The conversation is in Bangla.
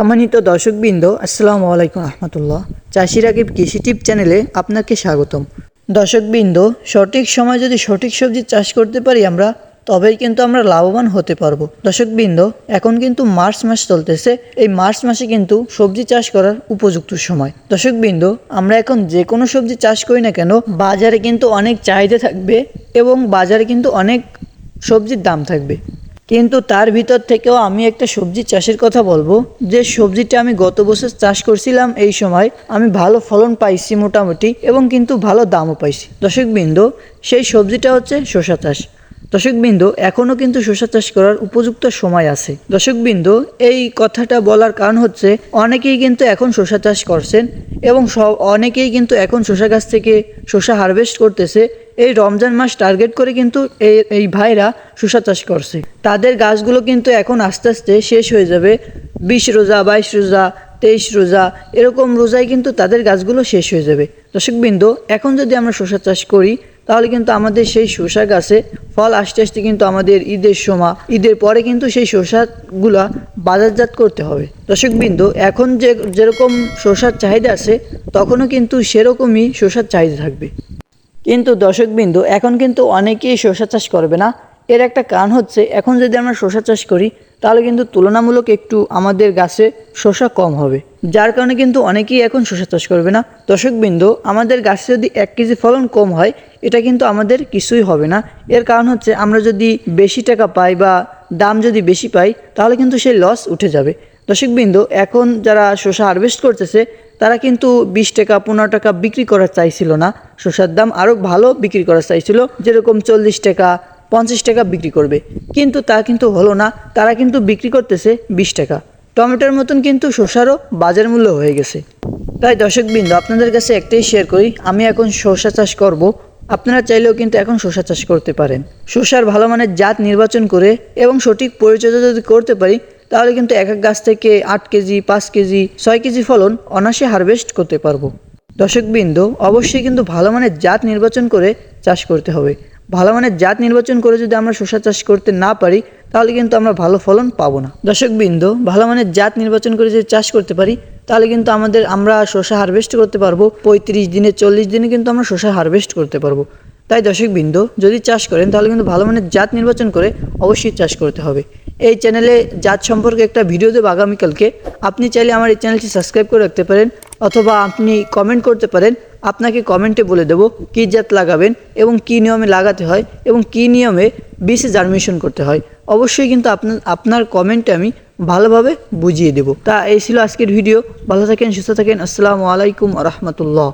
সম্মানিত দর্শকবৃন্দ, আসসালামু আলাইকুম রহমতুল্লাহ। চাষির আগে কৃষি টিপ চ্যানেলে আপনাকে স্বাগতম। দর্শকবৃন্দ, সঠিক সময় যদি সঠিক সবজি চাষ করতে পারি আমরা, তবেই কিন্তু আমরা লাভবান হতে পারব। দর্শকবৃন্দ, এখন কিন্তু মার্চ মাস চলতেছে, এই মার্চ মাসে কিন্তু সবজি চাষ করার উপযুক্ত সময়। দর্শকবৃন্দ, আমরা এখন যে কোনো সবজি চাষ করি না কেন, বাজারে কিন্তু অনেক চাহিদা থাকবে এবং বাজারে কিন্তু অনেক সবজির দাম থাকবে। কিন্তু তার ভিতর থেকেও আমি একটা সবজি চাষের কথা বলব। যে সবজিটা আমি গত বছর চাষ করছিলাম এই সময়, আমি ভালো ফলন পাইছি মোটামুটি এবং কিন্তু ভালো দামও পাইছি। দর্শকবৃন্দ সেই সবজিটা হচ্ছে শসা চাষ। দর্শকবৃন্দ এখনও কিন্তু শসা চাষ করার উপযুক্ত সময় আছে। দর্শকবৃন্দ এই কথাটা বলার কারণ হচ্ছে, অনেকেই কিন্তু এখন শসা চাষ করছেন এবং সব অনেকেই কিন্তু এখন শসা গাছ থেকে শসা হারভেস্ট করতেছে এই রমজান মাস টার্গেট করে কিন্তু এই এই ভাইরা শসা চাষ করছে। তাদের গাছগুলো কিন্তু এখন আস্তে আস্তে শেষ হয়ে যাবে। বিশ রোজা, বাইশ রোজা, তেইশ রোজা, এরকম রোজায় কিন্তু তাদের গাছগুলো শেষ হয়ে যাবে। দর্শকবৃন্দ, এখন যদি আমরা শসা চাষ করি, তাহলে কিন্তু আমাদের সেই শসা গাছে ফল আসতে আসতে কিন্তু আমাদের ঈদের সময়, ঈদের পরে কিন্তু সেই শসাগুলা বাজারজাত করতে হবে। দর্শকবৃন্দ, এখন যে, যেরকম শসার চাহিদা আছে, তখনও কিন্তু সেরকমই শসার চাহিদা থাকবে। কিন্তু দর্শকবৃন্দ, এখন কিন্তু অনেকেই শসা চাষ করবে না। এর একটা কারণ হচ্ছে, এখন যদি আমরা শসা চাষ করি, তাহলে কিন্তু তুলনামূলক একটু আমাদের গাছে শসা কম হবে। যার কারণে কিন্তু অনেকেই এখন শসা চাষ করবে না। দর্শকবৃন্দ, আমাদের গাছে যদি এক কেজি ফলন কম হয়, এটা কিন্তু আমাদের কিছুই হবে না। এর কারণ হচ্ছে, আমরা যদি বেশি টাকা পাই বা দাম যদি বেশি পাই, তাহলে কিন্তু সেই লস উঠে যাবে। দর্শকবৃন্দ, এখন যারা শসা হারভেস্ট করতেছে তারা কিন্তু বিশ টাকা, পনেরো টাকা বিক্রি করার চাইছিল না। শসার দাম আরও ভালো বিক্রি করার চাইছিল, যেরকম চল্লিশ টাকা, পঞ্চাশ টাকা বিক্রি করবে। কিন্তু তা কিন্তু হলো না, তারা কিন্তু বিক্রি করতেছে বিশ টাকা। টমেটোর মতন কিন্তু শসারও বাজার মূল্য হয়ে গেছে। তাই দর্শকবৃন্দ, আপনাদের কাছে একটাই শেয়ার করি, আমি এখন শসা চাষ করব। আপনারা চাইলেও কিন্তু এখন শসা চাষ করতে পারেন। শসার ভালো মানের জাত নির্বাচন করে এবং সঠিক পরিচর্যা যদি করতে পারি তাহলে কিন্তু এক এক গাছ থেকে আট কেজি, পাঁচ কেজি, ছয় কেজি ফলন অনায়াসে হারভেস্ট করতে পারব। দর্শকবৃন্দ, অবশ্যই কিন্তু ভালো মানের জাত নির্বাচন করে চাষ করতে হবে। ভালো মানের জাত নির্বাচন করে যদি আমরা শসা চাষ করতে না পারি, তাহলে কিন্তু আমরা ভালো ফলন পাবো না। দর্শকবৃন্দ, ভালো মানের জাত নির্বাচন করে যদি চাষ করতে পারি, তাহলে কিন্তু আমাদের আমরা শসা হারভেস্ট করতে পারব। পঁয়ত্রিশ দিনে, চল্লিশ দিনে কিন্তু আমরা শসা হারভেস্ট করতে পারব। তাই দর্শকবৃন্দ, যদি চাষ করেন, তাহলে কিন্তু ভালো মানের জাত নির্বাচন করে অবশ্যই চাষ করতে হবে। এই চ্যানেলে জাত সম্পর্কে একটা ভিডিও দেবো আগামীকালকে। আপনি চাইলে আমার এই চ্যানেলটি সাবস্ক্রাইব করে রাখতে পারেন, অথবা আপনি কমেন্ট করতে পারেন। আপনাকে কমেন্টে বলে দেবো কী জাত লাগাবেন এবং কী নিয়মে লাগাতে হয় এবং কী নিয়মে বীজে জার্মিনেশন করতে হয়। অবশ্যই কিন্তু আপনার আপনার কমেন্টে আমি ভালোভাবে বুঝিয়ে দেবো। তা এই ছিল আজকের ভিডিও ভালো থাকেন, সুস্থ থাকেন। আসসালামু আলাইকুম রহমতুল্লাহ।